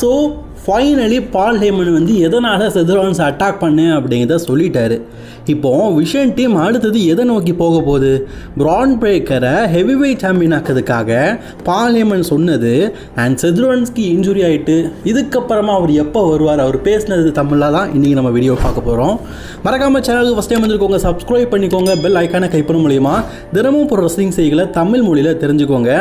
So finally பால் ஹேமன் வந்து எதனால் செதுரான்ஸ் attack பண்ணு அப்படிங்கிறத சொல்லிட்டாரு. இப்போ விஷன் டீம் அடுத்தது எதை நோக்கி போக போகுது? பிரான் பிரேக்கரை ஹெவி வெயிட் சாம்பியன் ஆக்கிறதுக்காக பால் ஹேமன் சொன்னது அண்ட் செதுரான்ஸ்க்கு இன்ஜுரி ஆகிட்டு இதுக்கப்புறமா அவர் எப்போ வருவார்? அவர் பேசினது தமிழில் தான் இன்றைக்கி நம்ம வீடியோ பார்க்க போகிறோம் மறக்காமல் சேனலுக்கு ஃபஸ்ட் டைம் வந்துருக்கோங்க சப்ஸ்கிரைப் பண்ணிக்கோங்க பெல் ஐக்கானை கைப்பட மூலியமாக தினமும் போகிற ரசிங் செய்களை தமிழ் மொழியில் தெரிஞ்சுக்கோங்க.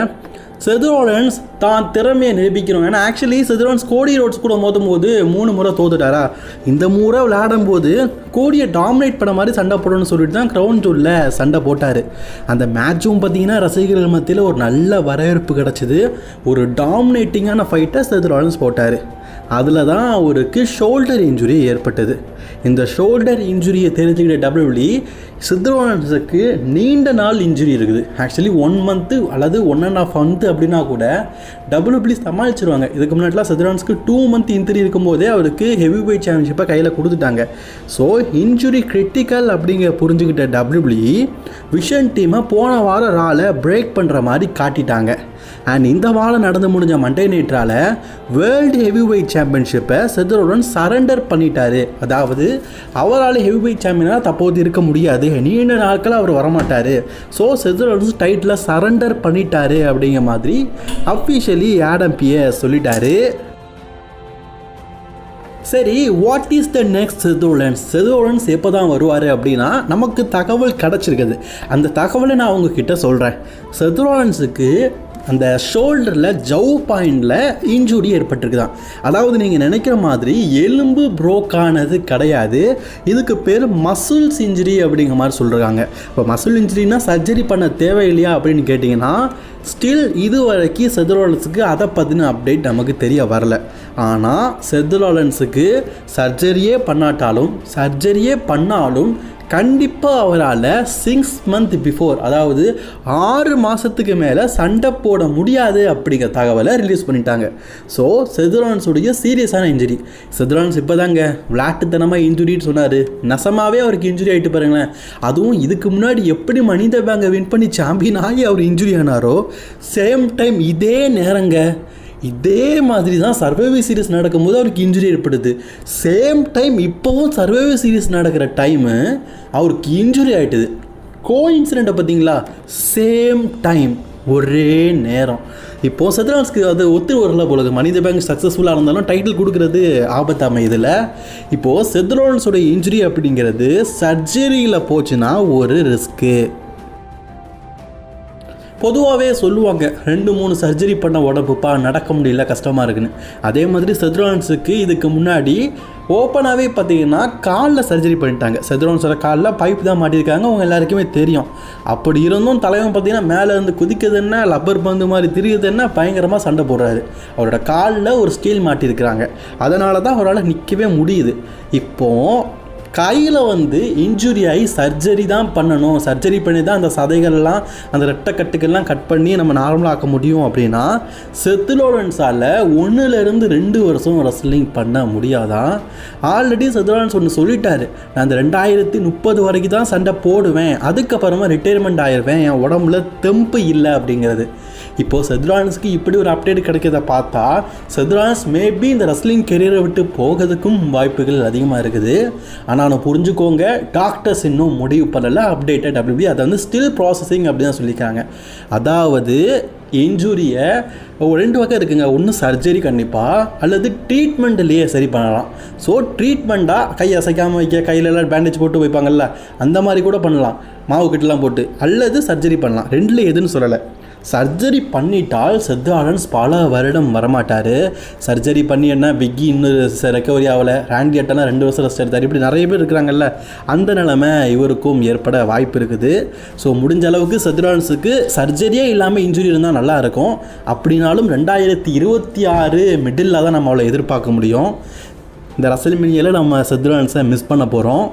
செதுரோலன்ஸ் தான் திறமையை நிரூபிக்கணும் ஏன்னா ஆக்சுவலி செதுரோலன்ஸ் கோடி ரோட்ஸ் கூட மோதும் போது மூணு முறை தோத்துட்டாரா? இந்த முறை விளையாடும் போது கோடியை டாமினேட் பண்ண மாதிரி சண்டை போடணும்னு சொல்லிட்டு தான் க்ரௌன் ஜூலில் சண்டை போட்டார். அந்த மேட்சும் பார்த்தீங்கன்னா ரசிகர்கள் மத்தியில் ஒரு நல்ல வரவேற்பு கிடச்சிது. ஒரு டாமினேட்டிங்கான ஃபைட்டை செதுரோலன்ஸ் போட்டார். அதில் தான் அவருக்கு ஷோல்டர் இன்ஜுரி ஏற்பட்டது. இந்த ஷோல்டர் இன்ஜுரியை தெரிஞ்சுக்கிட்ட டபிள்யூலி சித்ரோனஸுக்கு நீண்ட நாள் இன்ஜுரி இருக்குது. ஆக்சுவலி ஒன் மந்த்து அல்லது ஒன் அண்ட் ஆஃப் மந்த்து அப்படின்னா கூட டபிள்யூபிளி சமாளிச்சிருவாங்க. இதுக்கு முன்னாடிலாம் சதுரான்ஸ்க்கு டூ மந்த் இன்ஜுரி இருக்கும்போதே அவருக்கு ஹெவி வெயிட் சாம்பியன்ஷிப்பை கையில் கொடுத்துட்டாங்க. ஸோ இன்ஜுரி கிரிட்டிக்கல் அப்படிங்கிற புரிஞ்சுக்கிட்ட டபிள்யூபிளி விஷன் டீமை போன வாரம் ரால பிரேக் பண்ணுற மாதிரி காட்டிட்டாங்க. அண்ட் இந்த வாரம் நடந்து முடிஞ்ச மண்டே நைட்ரால வேர்ல்டு ஹெவி வெயிட் சாம்பியன்ஷிப்பை செதருடன் சரண்டர் பண்ணிட்டாரு. அதாவது அவரால் ஹெவி வெயிட் சாம்பியனாக தப்போது இருக்க முடியாது. நீண்ட நாட்கள் அவர் வரமாட்டார். ஸோ செதுரோடன்ஸ் டைட்டில் சரண்டர் பண்ணிட்டாரு அப்படிங்கிற மாதிரி அஃபீஷியல் ஆடம் பிய சொல்லிட்டாரு. சரி what is the next Seth Rollins Seth Rollins எப்போ தான் வருவார் அப்படின்னா நமக்கு தகவல் கிடச்சிருக்குது. அந்த தகவலை நான் உங்ககிட்ட சொல்கிறேன் செதுவலன்ஸுக்கு அந்த ஷோல்டரில் ஜவ் பாயிண்டில் இன்ஜுரி ஏற்பட்டிருக்குதான். அதாவது நீங்கள் நினைக்கிற மாதிரி எலும்பு ப்ரோக் ஆனது கிடையாது. இதுக்கு பேர் மசில்ஸ் இன்ஜுரி அப்படிங்கிற மாதிரி சொல்கிறாங்க இப்போ மசில் இன்ஜுரினா சர்ஜரி பண்ண தேவையில்லையா அப்படின்னு கேட்டிங்கன்னா ஸ்டில் இது வரைக்கும் செதுரோலஸுக்கு அதை பற்றின அப்டேட் நமக்கு தெரிய வரல. ஆனால் செதுலாலன்ஸுக்கு சர்ஜரியே பண்ணாட்டாலும் சர்ஜரியே பண்ணாலும் கண்டிப்பாக அவரால் சிக்ஸ் மந்த் பிஃபோர் அதாவது ஆறு மாதத்துக்கு மேலே சண்டை போட முடியாது அப்படிங்கிற தகவலை ரிலீஸ் பண்ணிட்டாங்க. ஸோ செதுலான்ஸுடைய சீரியஸான இன்ஜுரி செதுலான்ஸ் இப்போ தாங்க விளாட்டுத்தனமாக இன்ஜுரின்னு சொன்னார். நசமாகவே அவருக்கு இன்ஜுரி ஆகிட்டு பாருங்களேன். அதுவும் இதுக்கு முன்னாடி எப்படி மனித பேங்கை வின் பண்ணி சாம்பியன் ஆகி அவர் இன்ஜுரி ஆனாரோ சேம் டைம் இதே நேரங்க. இதே மாதிரி தான் சர்வைவல் சீரிஸ் நடக்கும்போது அவருக்கு இன்ஜுரி ஏற்படுது. சேம் டைம் இப்போவும் சர்வைவல் சீரிஸ் நடக்கிற டைமு அவருக்கு இன்ஜுரி ஆகிட்டுது கோ இன்சிடெண்ட்டை பார்த்தீங்களா? சேம் டைம் ஒரே நேரம். இப்போது சத்ரான்ஸ்க்கு அது ஒத்து வரல போல மனித பேங்க் சக்ஸஸ்ஃபுல்லாக இருந்தாலும் டைட்டில் கொடுக்குறது ஆபத்து இதில் இப்போது செத்ரோன்ஸோட இன்ஜுரி அப்படிங்கிறது சர்ஜரியில் போச்சுன்னா ஒரு ரிஸ்க்கு பொதுவாகவே சொல்லுவாங்க ரெண்டு மூணு சர்ஜரி பண்ண உடம்புப்பா நடக்க முடியல கஷ்டமாக இருக்குன்னு. அதே மாதிரி செத்ரான்ஸுக்கு இதுக்கு முன்னாடி ஓப்பனாகவே பார்த்தீங்கன்னா காலில் சர்ஜரி பண்ணிட்டாங்க. செத்ரோன்ஸோட காலில் பைப் தான் மாட்டியிருக்காங்க அவங்க எல்லாருக்குமே தெரியும். அப்படி இருந்தும் தலைவன் பார்த்தீங்கன்னா மேலே இருந்து குதிக்கிறது என்ன லப்பர் பந்து மாதிரி திரியுது என்ன பயங்கரமாக சண்டை போடுறாரு. அவரோட காலில் ஒரு ஸ்டீல் மாட்டியிருக்கிறாங்க. அதனால தான் அவரால் நிற்கவே முடியுது. இப்போது கையில் வந்து இன்ஜுரி ஆகி சர்ஜரி தான் பண்ணணும். சர்ஜரி பண்ணி தான் அந்த சதைகள்லாம் அந்த ரெட்டக்கட்டுக்கெல்லாம் கட் பண்ணி நம்ம நார்மலாக ஆக்க முடியும் அப்படின்னா செத்துலோரன்ஸால் ஒன்றுலேருந்து ரெண்டு வருஷம் ரெஸ்லிங் பண்ண முடியாதான் ஆல்ரெடி செத்துலோரன்ஸ் ஒன்று சொல்லிட்டாரு. நான் அந்த ரெண்டாயிரத்தி முப்பது வரைக்கும் தான் சண்டை போடுவேன். அதுக்கப்புறமா ரிட்டையர்மெண்ட் ஆயிடுவேன் என் உடம்புல தெம்பு இல்லை அப்படிங்கிறது. இப்போது செத்ரான்ஸ்க்கு இப்படி ஒரு அப்டேட் கிடைக்கிறத பார்த்தா செத்ரான்ஸ் மேபி இந்த ரெஸ்லிங் கெரியரை விட்டு போகிறதுக்கும் வாய்ப்புகள் அதிகமாக இருக்குது. ஆனால் புரிஞ்சுக்கோங்க டாக்டர்ஸ் இன்னும் முடிவு பண்ணலை அப்டேட்டட் அப்படி அதை வந்து ஸ்டில் ப்ராசஸிங் அப்படி தான் சொல்லியிருக்காங்க அதாவது இன்ஜுரியை ரெண்டு வகை இருக்குங்க. ஒன்று சர்ஜரி கண்டிப்பாக அல்லது ட்ரீட்மெண்ட்லேயே சரி பண்ணலாம். ஸோ ட்ரீட்மெண்ட்டாக கை அசைக்காமல் வைக்க கையிலலாம் பேண்டேஜ் போட்டு வைப்பாங்கல்ல அந்த மாதிரி கூட பண்ணலாம். மாவு கட்டுலாம் போட்டு அல்லது சர்ஜரி பண்ணலாம். ரெண்டில் எதுன்னு சொல்லலை. சர்ஜரி பண்ணிட்டால் செத்தாலன்ஸ் பல வருடம் வரமாட்டார். சர்ஜரி பண்ணி என்ன விக்கி இன்னும் ரெக்கவரி ஆகலை. ரேண்டி அட்டனா ரெண்டு வருஷம் ரெஸ்ட் எடுத்தார். இப்படி நிறைய பேர் இருக்கிறாங்கல்ல. அந்த நிலமை இவருக்கும் ஏற்பட வாய்ப்பு இருக்குது. ஸோ முடிஞ்ச அளவுக்கு செத்ரான்ஸுக்கு சர்ஜரியே இல்லாமல் இன்ஜுரி இருந்தால் நல்லா இருக்கும். அப்படின்னாலும் ரெண்டாயிரத்தி இருபத்தி ஆறு மிடில் தான் நம்ம அவளை எதிர்பார்க்க முடியும். இந்த ரசல்மினியில் நம்ம செத்ரான்ஸை மிஸ் பண்ண போகிறோம்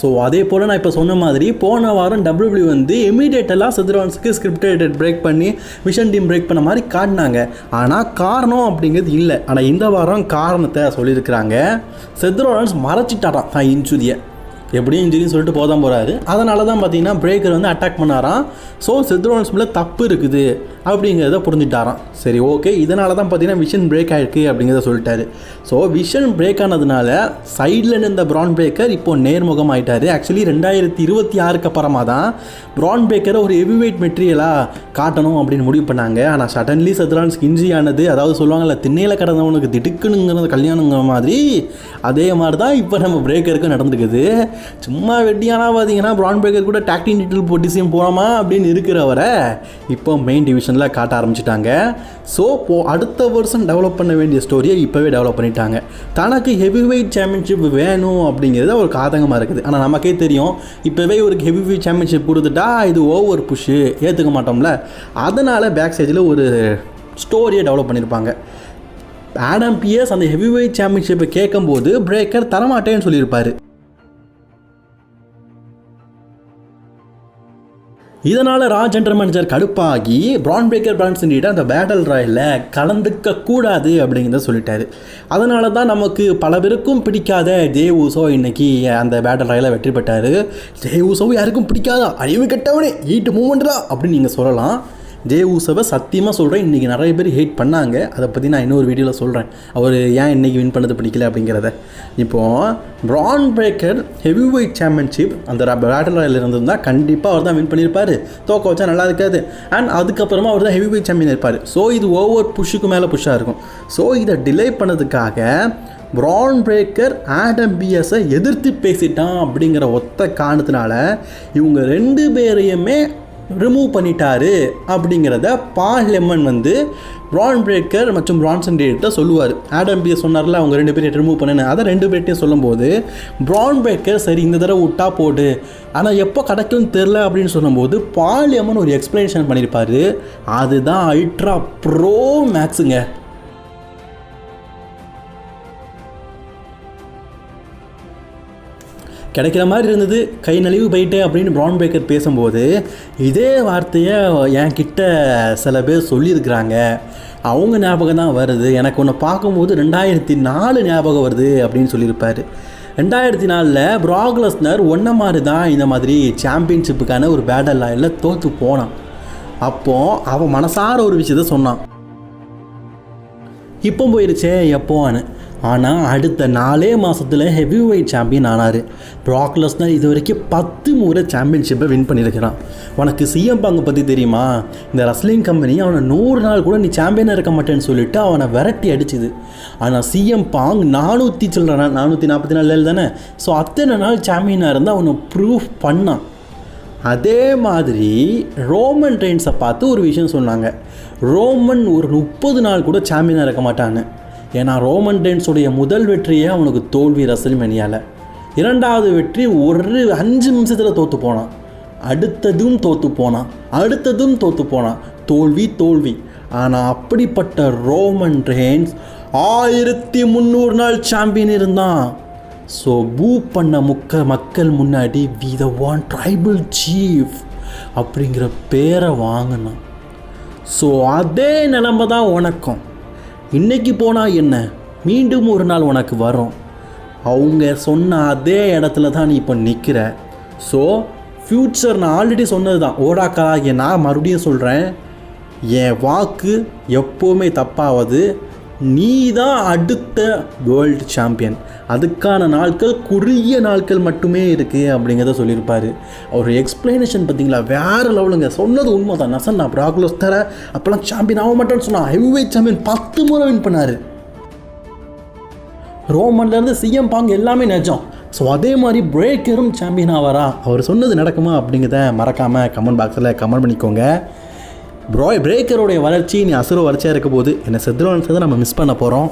ஸோ அதே போல் நான் இப்போ சொன்ன மாதிரி போன வாரம் டபிள்யூபிள்யூ வந்து இமீடியட்டெல்லாம் செத்ரான்ஸுக்கு ஸ்கிரிப்டட் பிரேக் பண்ணி மிஷன் டீம் பிரேக் பண்ண மாதிரி காட்டினாங்க. ஆனால் காரணம் அப்படிங்கிறது இல்லை. ஆனால் இந்த வாரம் காரணத்தை சொல்லியிருக்கிறாங்க. செத்ரோலன்ஸ் மறைச்சிட்டாராம். இன்சுரியை எப்படியும் இன்ஜுரின்னு சொல்லிட்டு போதான் போகிறாரு அதனால தான் பார்த்தீங்கன்னா பிரேக்கர் வந்து அட்டாக் பண்ணாராம். ஸோ செத்ரோன்ஸ் மேலே தப்பு இருக்குது அப்படிங்கிறத புரிஞ்சுட்டாராம். சரி ஓகே இதனால தான் பார்த்தீங்கன்னா விஷன் பிரேக் ஆகிருக்கு அப்படிங்கிறத சொல்லிட்டாரு. ஸோ விஷன் பிரேக் ஆனதுனால சைடில் இருந்த ப்ரான் பிரேக்கர் இப்போ நேர்முகம் ஆயிட்டாரு. ஆக்சுவலி ரெண்டாயிரத்தி இருபத்தி ஆறுக்கு அப்புறமா தான் ப்ரான் பிரேக்கரை ஒரு ஹெவிவெயிட் மெட்டீரியலாக காட்டணும் அப்படின்னு முடிவு பண்ணாங்க. ஆனால் சடன்லி சத்ரான்ஸ்க்கு இன்ஜி ஆனது அதாவது சொல்லுவாங்கல்ல திண்ணையில் கடந்தவனுக்கு திடுக்குனுங்கிறது கல்யாணங்கிற மாதிரி அதே மாதிரி தான் இப்போ நம்ம பிரேக்கருக்கு நடந்துருக்குது. சும்மா வெட்டியானா பார்த்தீங்கன்னா பிரான் பேக்கர் கூட டாக்டிங் டீட்டில் போட்டிஸையும் போகலாமா அப்படின்னு இருக்கிறவரை இப்போ மெயின் டிவிஷனில் காட்ட ஆரம்பிச்சிட்டாங்க. ஸோ போ அடுத்த வருஷம் டெவலப் பண்ண வேண்டிய ஸ்டோரியை இப்போவே டெவலப் பண்ணிட்டாங்க. தனக்கு ஹெவி வெயிட் சாம்பியன்ஷிப் வேணும் அப்படிங்கிறது ஒரு காதகமாக இருக்குது. ஆனால் நமக்கே தெரியும் இப்போவே ஒரு ஹெவி வெயிட் சாம்பியன்ஷிப் கொடுத்துட்டா இது ஓவர் புஷ்ஷு ஏற்றுக்க மாட்டோம்ல. அதனால் பேக் ஸ்டேஜில் ஒரு ஸ்டோரியை டெவலப் பண்ணியிருப்பாங்க ஆடம் பிஎஸ் அந்த ஹெவி வெயிட் சாம்பியன்ஷிப்பை கேட்கும்போது பிரேக்கர் தரமாட்டேன்னு சொல்லியிருப்பார். இதனால் ராஜ் ஜென்டர் மேனேஜர் கடுப்பாகி பிரான் பிரேக்கர் பிரான்சன்கிட்ட அந்த பேட்டல் ராயில் கலந்துக்க கூடாது அப்படிங்கிறத சொல்லிட்டாரு. அதனால தான் நமக்கு பல பேருக்கும் பிடிக்காத ஜே இன்னைக்கு அந்த பேட்டல் ராயில் வெற்றி பெற்றார். தேவூசோ யாருக்கும் பிடிக்காதா அழிவு கெட்டவனே ஈட்டு மூமெண்ட்ரா அப்படின்னு நீங்கள் சொல்லலாம். ஜே ஊசவை சத்தியமாக சொல்கிறேன் இன்றைக்கி நிறைய பேர் ஹேட் பண்ணாங்க. அதை பற்றி நான் இன்னொரு வீடியோவில் சொல்கிறேன் அவர் ஏன் இன்றைக்கி வின் பண்ணது பிடிக்கல அப்படிங்கிறத. இப்போது Bron Breakker heavyweight championship அந்த பேட்டில் ராயல் இருந்திருந்தால் கண்டிப்பாக அவர் தான் வின் பண்ணியிருப்பார் தோக்க வச்சா நல்லா இருக்காது. அண்ட் அதுக்கப்புறமா அவர் தான் ஹெவி வெயிட் சாம்பியன் இருப்பார் ஸோ இது ஒவ்வொரு புஷ்ஷுக்கு மேலே புஷ்ஷாக இருக்கும். ஸோ இதை டிலே பண்ணதுக்காக ப்ரான் பிரேக்கர் ஆடம் பிஎஸை எதிர்த்து பேசிட்டான் அப்படிங்கிற ஒத்த காரணத்தினால இவங்க ரெண்டு பேரையுமே ரிமூவ் பண்ணிட்டாரு அப்படிங்கிறத பால் லெமன் வந்து ப்ரான் பிரேக்கர் மற்றும் பிரான்சன் டேட்ட சொல்லுவார். ஆடம் பிஎஸ் சொன்னார்ல அவங்க ரெண்டு பேரையும் ரிமூவ் பண்ணேன்னு. அதை ரெண்டு பேர்ட்டையும் சொல்லும்போது ப்ரான் பிரேக்கர் சரி இந்த தடவை விட்டா போடு. ஆனால் எப்போ கிடைக்கும்னு தெரில அப்படின்னு சொல்லும்போது பால் லெமன் ஒரு எக்ஸ்ப்ளனேஷன் பண்ணியிருப்பாரு அதுதான் அல்ட்ரா ப்ரோ மேக்ஸுங்க கிடைக்கிற மாதிரி இருந்தது. கை நழிவு போயிட்டு அப்படின்னு ப்ரௌன் பேக்கர் பேசும்போது இதே வார்த்தையை என் கிட்ட சில பேர் சொல்லியிருக்கிறாங்க. அவங்க ஞாபகம் தான் வருது. எனக்கு ஒன்று பார்க்கும்போது ரெண்டாயிரத்தி நாலு ஞாபகம் வருது அப்படின்னு சொல்லியிருப்பார். ரெண்டாயிரத்தி நாலில் ப்ராக்லஸ்னர் ஒன்றை மாதிரி தான் இந்த மாதிரி சாம்பியன்ஷிப்புக்கான ஒரு பேட்டல் லாயில் தோற்று போனான். அப்போது அவன் மனசார ஒரு விஷயத்த சொன்னான். இப்போ போயிருச்சே எப்போன்னு ஆனால் அடுத்த நாலே மாதத்தில் ஹெவி வெயிட் சாம்பியன் ஆனார். ப்ராக்லஸ்னர் இது வரைக்கும் பத்து முறை சாம்பியன்ஷிப்பை வின் பண்ணியிருக்கிறான் உனக்கு சிஎம் பாங்கை பற்றி தெரியுமா? இந்த ரஸ்லிங் கம்பெனி அவனை நூறு நாள் கூட நீ சாம்பியனாக இருக்க மாட்டேன்னு சொல்லிட்டு அவனை விரட்டி அடிச்சுது. ஆனால் சிஎம் பாங் நானூற்றி சொல்கிறான் நானூற்றி நாற்பத்தி நாலு தானே? ஸோ அத்தனை நாள் சாம்பியனாக இருந்தால் அவனை ப்ரூஃப் பண்ணான். அதே மாதிரி ரோமன் ட்ரெயின்ஸை பார்த்து ஒரு விஷயம் சொன்னாங்க. ரோமன் ஒரு முப்பது நாள் கூட சாம்பியனாக இருக்க மாட்டான்னு. ஏன்னா ரோமன் டென்ஸுடைய முதல் வெற்றியே அவனுக்கு தோல்வி ரசல்மெனியால். இரண்டாவது வெற்றி ஒரு அஞ்சு நிமிஷத்தில் தோற்று போனான். அடுத்ததும் தோற்று போனான். அடுத்ததும் தோற்று போனான். தோல்வி தோல்வி. ஆனால் அப்படிப்பட்ட ரோமன் ரெயின்ஸ் ஆயிரத்தி முந்நூறு நாள் சாம்பியன் இருந்தான். ஸோ பூ பண்ண முக்க மக்கள் முன்னாடி we the one tribal chief அப்படிங்கிற பேரை வாங்கினான். ஸோ அதே நிலமை தான் உனக்கும். இன்னைக்கு போனால் என்ன? மீண்டும் ஒரு நாள் உனக்கு வரும். அவங்க சொன்ன அதே இடத்துல தான் நீ இப்போ நிற்கிற ஸோ ஃப்யூச்சர் நான் ஆல்ரெடி சொன்னது தான் ஓடாக்கா நான் மறுபடியும் சொல்கிறேன் என் வாக்கு எப்போவுமே தப்பாவது. நீ தான் அடுத்த வேர்ல்டு சாம்பியன் அதுக்கான நாட்கள் குறுகிய நாட்கள் மட்டுமே இருக்குது அப்படிங்கிறத சொல்லியிருப்பார். அவர் எக்ஸ்பிளனேஷன் பார்த்தீங்களா? வேறு லெவலுங்க. சொன்னது உண்மை தான் நசன் நான் ப்ராக்லோஸ் தர அப்போல்லாம் சாம்பியன் ஆக மாட்டேன்னு சொன்னான் ஹெவி சாம்பியன் பத்து முறை வின் பண்ணார். ரோமன்லேருந்து சிஎம் பாங் எல்லாமே நிஜம். ஸோ அதே மாதிரி பிரேக்கரும் சாம்பியன் ஆவாரா? அவர் சொன்னது நடக்குமா அப்படிங்கிறத மறக்காமல் கமெண்ட் பாக்ஸில் கமெண்ட் பண்ணிக்கோங்க. ப்ரோ பிரேக்கருடைய வளர்ச்சி நீ அசுர வளர்ச்சியாக இருக்க போது என்னை செத்துருவான்னு நம்ம மிஸ் பண்ண போகிறோம்